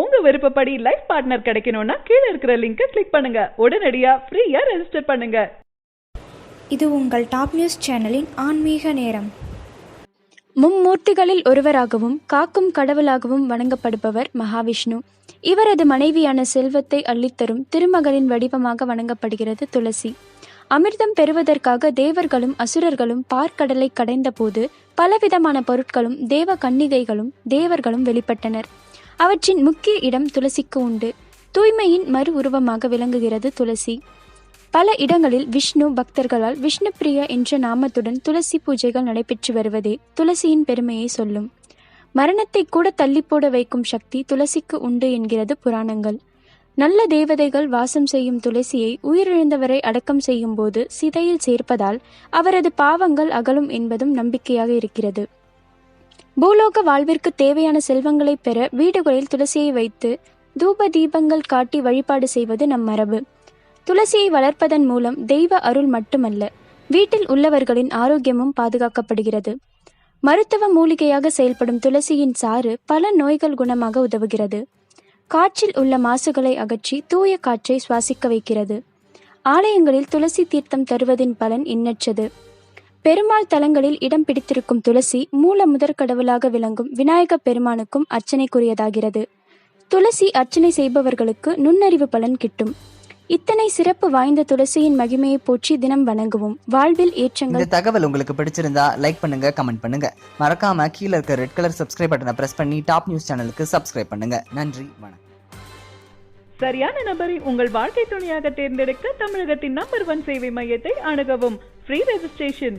உங்க விருப்பப்படி life partner கிடைக்கணும்னா கீழே இருக்கிற லிங்கை கிளிக் பண்ணுங்க. உடனடியா ஃப்ரீயா ரெஜிஸ்டர் பண்ணுங்க. இது உங்கள் டாப் நியூஸ் சேனலின் ஆன்மீக நேரம். மும்மூர்த்திகளில் ஒருவராகவும் காக்கும் கடவுளாகவும் வணங்கப்படுபவர் மகாவிஷ்ணு. இவரது மனைவியான செல்வத்தை அள்ளித்தரும் திருமகளின் வடிவமாக வணங்கப்படுகிறது துளசி. அமிர்தம் பெறுவதற்காக தேவர்களும் அசுரர்களும் பார்க்கடலை கடைந்தபோது பலவிதமான பொருட்களும் தேவ கன்னிகைகளும் தேவர்களும் வெளிப்பட்டனர். அவற்றின் முக்கிய இடம் துளசிக்கு உண்டு. தூய்மையின் மறு உருவமாக விளங்குகிறது துளசி. பல இடங்களில் விஷ்ணு பக்தர்களால் விஷ்ணு பிரியா என்ற நாமத்துடன் துளசி பூஜைகள் நடைபெற்று வருவதே துளசியின் பெருமையை சொல்லும். மரணத்தை கூட தள்ளி போட வைக்கும் சக்தி துளசிக்கு உண்டு என்கிறது புராணங்கள். நல்ல தேவதைகள் வாசம் செய்யும் துளசியை உயிரிழந்தவரை அடக்கம் செய்யும் போது சிதையில் சேர்ப்பதால் அவரது பாவங்கள் அகலும் என்பதும் நம்பிக்கையாக இருக்கிறது. பூலோக வாழ்விற்கு தேவையான செல்வங்களை பெற வீடுகளில் துளசியை வைத்து தூப தீபங்கள் காட்டி வழிபாடு செய்வது நம் மரபு. துளசியை வளர்ப்பதன் மூலம் தெய்வ அருள் மட்டுமல்ல வீட்டில் உள்ளவர்களின் ஆரோக்கியமும் பாதுகாக்கப்படுகிறது. மருத்துவ மூலிகையாக செயல்படும் துளசியின் சாறு பல நோய்கள் குணமாக உதவுகிறது. காற்றில் உள்ள மாசுகளை அகற்றி தூய காற்றை சுவாசிக்க வைக்கிறது. ஆலயங்களில் துளசி தீர்த்தம் தருவதின் பலன் இன்னற்றது. பெருமாள் தலங்களில் இடம் பிடித்திருக்கும் துளசி மூல முதற் கடவுளாக விளங்கும் விநாயக பெருமானுக்கும் அர்ச்சனைக்குரியதாகிறது. துளசி அர்ச்சனை செய்பவர்களுக்கு நுண்ணறிவு பலன் கிட்டும். இத்தனை சிறப்பு வாய்ந்த துளசியின் மகிமையை போற்றி தினம் வணங்குவோம். வாழ்வில் ஏற்றங்கள் இந்த தகவல் உங்களுக்கு பிடிச்சிருந்தா லைக் பண்ணுங்க கமெண்ட் பண்ணுங்க. மறக்காம கீழே இருக்க ரெட் கலர் சப்ஸ்கிரைப் பட்டனை பிரஸ் பண்ணி டாப் நியூஸ் சேனலுக்கு சப்ஸ்கிரைப் பண்ணுங்க. நன்றி வணக்கம். சரியான நபரை உங்கள் வாழ்க்கை துணையாக தேர்ந்தெடுக்க தமிழகத்தின் நம்பர் ஒன் சேவை மையத்தை அணுகவும். Free registration